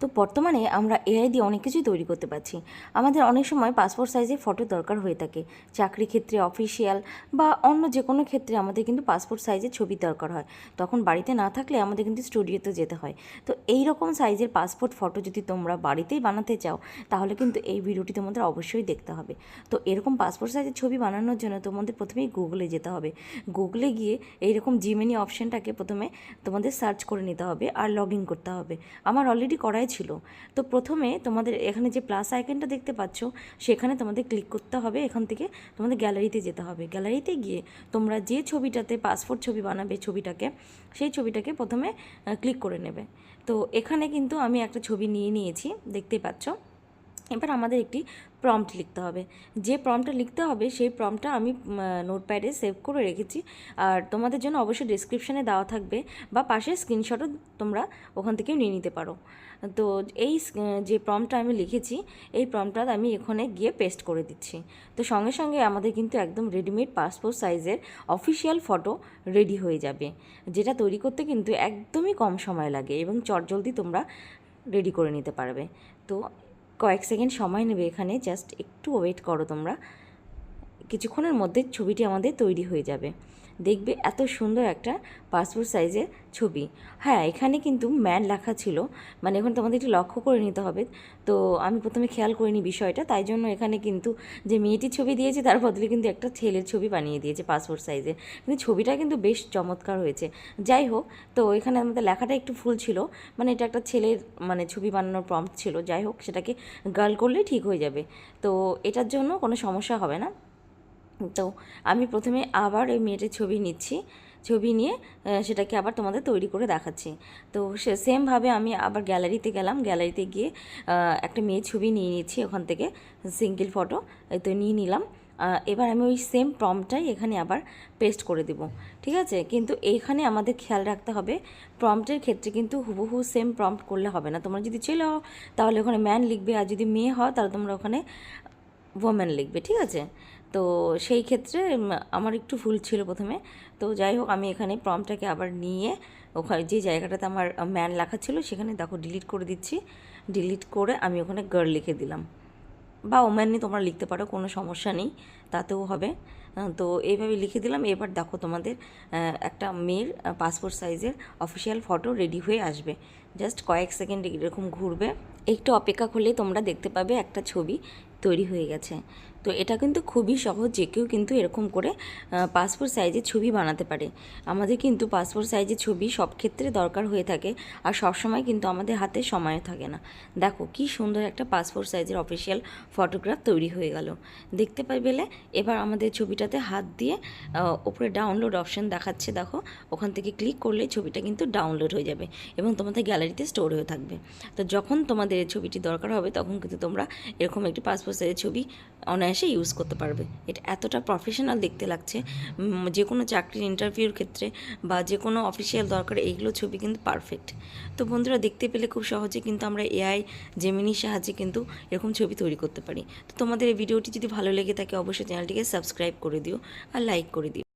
তো বর্তমানে আমরা এআই দিয়ে অনেক কিছুই তৈরি করতে পারছি। আমাদের অনেক সময় পাসপোর্ট সাইজে ফটো দরকার হয়ে থাকে। চাকরি ক্ষেত্রে অফিসিয়াল বা অন্য যে কোনো ক্ষেত্রে আমাদের কিন্তু পাসপোর্ট সাইজের ছবি দরকার হয়। তখন বাড়িতে না থাকলে আমাদের কিন্তু স্টুডিওতে যেতে হয়। তো এই রকম সাইজের পাসপোর্ট ফটো যদি তোমরা বাড়িতেই বানাতে চাও, তাহলে কিন্তু এই ভিডিওটি তোমাদের অবশ্যই দেখতে হবে। তো এরকম পাসপোর্ট সাইজের ছবি বানানোর জন্য তোমাদের প্রথমেই গুগলে যেতে হবে। গুগলে গিয়ে এইরকম জিমেনি অপশানটাকে প্রথমে তোমাদের সার্চ করে নিতে হবে আর লগ ইন করতে হবে। আমার অলরেডি করাই ছিল। তো প্রথমে তোমাদের এখানে যে প্লাস আইকনটা দেখতে পাচ্ছ, সেখানে তোমাদের ক্লিক করতে হবে। এখান থেকে তোমাদের গ্যালারিতে যেতে হবে। গ্যালারিতে গিয়ে তোমরা যে ছবিটাতে পাসপোর্ট ছবি বানাবে ছবিটাকে, সেই ছবিটাকে প্রথমে ক্লিক করে নেবে। তো এখানে কিন্তু আমি একটা ছবি নিয়ে নিয়েছি, দেখতে পাচ্ছ? এবার আমাদের একটি প্রম্পট লিখতে হবে। যে প্রম্পটটা লিখতে হবে, সেই প্রম্পটটা আমি নোটপ্যাডে সেভ করে রেখেছি। আর তোমাদের জন্য অবশ্যই ডিসক্রিপশানে দেওয়া থাকবে বা পাশে স্ক্রিনশটও তোমরা ওখান থেকেও নিয়ে নিতে পারো। তো এই যে প্রম্পটটা আমি লিখেছি, এই প্রম্পটটা আমি এখানে গিয়ে পেস্ট করে দিচ্ছি। তো সঙ্গে সঙ্গে আমাদের কিন্তু একদম রেডিমেড পাসপোর্ট সাইজের অফিসিয়াল ফটো রেডি হয়ে যাবে। যেটা তৈরি করতে কিন্তু একদমই কম সময় লাগে এবং চটজলদি তোমরা রেডি করে নিতে পারবে। তো কয়েক সেকেন্ড সময় নেবে এখানে জাস্ট একটু ওয়েট করো তোমরা। কিছুক্ষণের মধ্যে ছবিটি আমাদের তৈরি হয়ে যাবে। দেখবে এত সুন্দর একটা পাসপোর্ট সাইজের ছবি। হ্যাঁ এখানে কিন্তু ম্যান লেখা ছিল। মানে এখন তোমাদের একটু লক্ষ্য করে নিতে হবে। তো আমি প্রথমে খেয়াল করিনি বিষয়টা, তাই জন্য এখানে কিন্তু যে মেয়েটির ছবি দিয়েছে, তার বদলে কিন্তু একটা ছেলের ছবি বানিয়ে দিয়েছে পাসপোর্ট সাইজের। কিন্তু ছবিটা কিন্তু বেশ চমৎকার হয়েছে। যাই হোক, তো এখানে আমাদের লেখাটা একটু ফুল ছিল। মানে এটা একটা ছেলের মানে ছবি বানানোর প্রম্পট ছিল। যাই হোক, সেটাকে গার্ল করলেই ঠিক হয়ে যাবে। তো এটার জন্য কোনো সমস্যা হবে না। তো আমি প্রথমে আবার এই মেয়েটির ছবি নিচ্ছি। ছবি নিয়ে সেটাকে আবার তোমাদের তৈরি করে দেখাচ্ছি। তো সে সেমভাবে আমি আবার গ্যালারিতে গেলাম। গ্যালারিতে গিয়ে একটা মেয়ের ছবি নিয়ে নিচ্ছি ওখান থেকে সিঙ্গেল ফটো তো নিয়ে নিলাম। এবার আমি ওই সেম প্রম্পটাই এখানে আবার পেস্ট করে দেব, ঠিক আছে? কিন্তু এইখানে আমাদের খেয়াল রাখতে হবে প্রম্পটের ক্ষেত্রে কিন্তু হুবহু সেম প্রম্পট করলে হবে না। তোমরা যদি ছেলে হও, তাহলে ওখানে ম্যান লিখবে, আর যদি মেয়ে হও, তাহলে তোমরা ওখানে ওমেন লিখবে, ঠিক আছে? তো সেই ক্ষেত্রে আমার একটু ভুল ছিল প্রথমে। তো যাই হোক, আমি এখানে প্রমটাকে আবার নিয়ে ওখানে যে জায়গাটাতে আমার ম্যান লেখা ছিল, সেখানে দেখো ডিলিট করে দিচ্ছি। ডিলিট করে আমি ওখানে গার্ল লিখে দিলাম। বা ওম্যানই তোমরা লিখতে পারো, কোনো সমস্যা নেই, তাতেও হবে। তো এইভাবে লিখে দিলাম। এবার দেখো তোমাদের একটা মেয়ের পাসপোর্ট সাইজের অফিসিয়াল ফটো রেডি হয়ে আসবে। জাস্ট কয়েক সেকেন্ড এরকম ঘুরবে। একটু অপেক্ষা করলেই তোমরা দেখতে পাবে একটা ছবি তৈরি হয়ে গেছে। তো এটা কিন্তু খুবই সহজ যে কেউ কিন্তু এরকম করে পাসপোর্ট সাইজের ছবি বানাতে পারে। আমাদের কিন্তু পাসপোর্ট সাইজের ছবি সব ক্ষেত্রে দরকার হয়ে থাকে আর সব সময় কিন্তু আমাদের হাতে সময়ও থাকে না। দেখো কি সুন্দর একটা পাসপোর্ট সাইজের অফিসিয়াল ফটোগ্রাফ তৈরি হয়ে গেল। দেখতে পাই পেলে এবার আমাদের ছবিটাতে হাত দিয়ে ওপরে ডাউনলোড অপশন দেখাচ্ছে দেখো। ওখান থেকে ক্লিক করলে ছবিটা কিন্তু ডাউনলোড হয়ে যাবে এবং তোমাদের গ্যালারিতে স্টোর হয়ে থাকবে। তো যখন তোমাদের ছবিটি দরকার হবে তখন কিন্তু তোমরা এরকম একটি পাসপোর্ট সাইজের ছবি অনায়াসে ইউজ করতে পারবে। এটা এতটা প্রফেশনাল দেখতে লাগছে। যে কোনো চাকরির ইন্টারভিউর ক্ষেত্রে বা যে কোনো অফিসিয়াল দরকার এইগুলো ছবি কিন্তু পারফেক্ট তো বন্ধুরা, দেখতে পেলে খুব সহজে কিন্তু আমরা এআই জেমিনির সাহায্যে কিন্তু এরকম ছবি তৈরি করতে পারি। তো তোমাদের এই ভিডিওটি যদি ভালো লেগে থাকে, অবশ্যই চ্যানেলটিকে সাবস্ক্রাইব করে দিও আর লাইক করে দিও।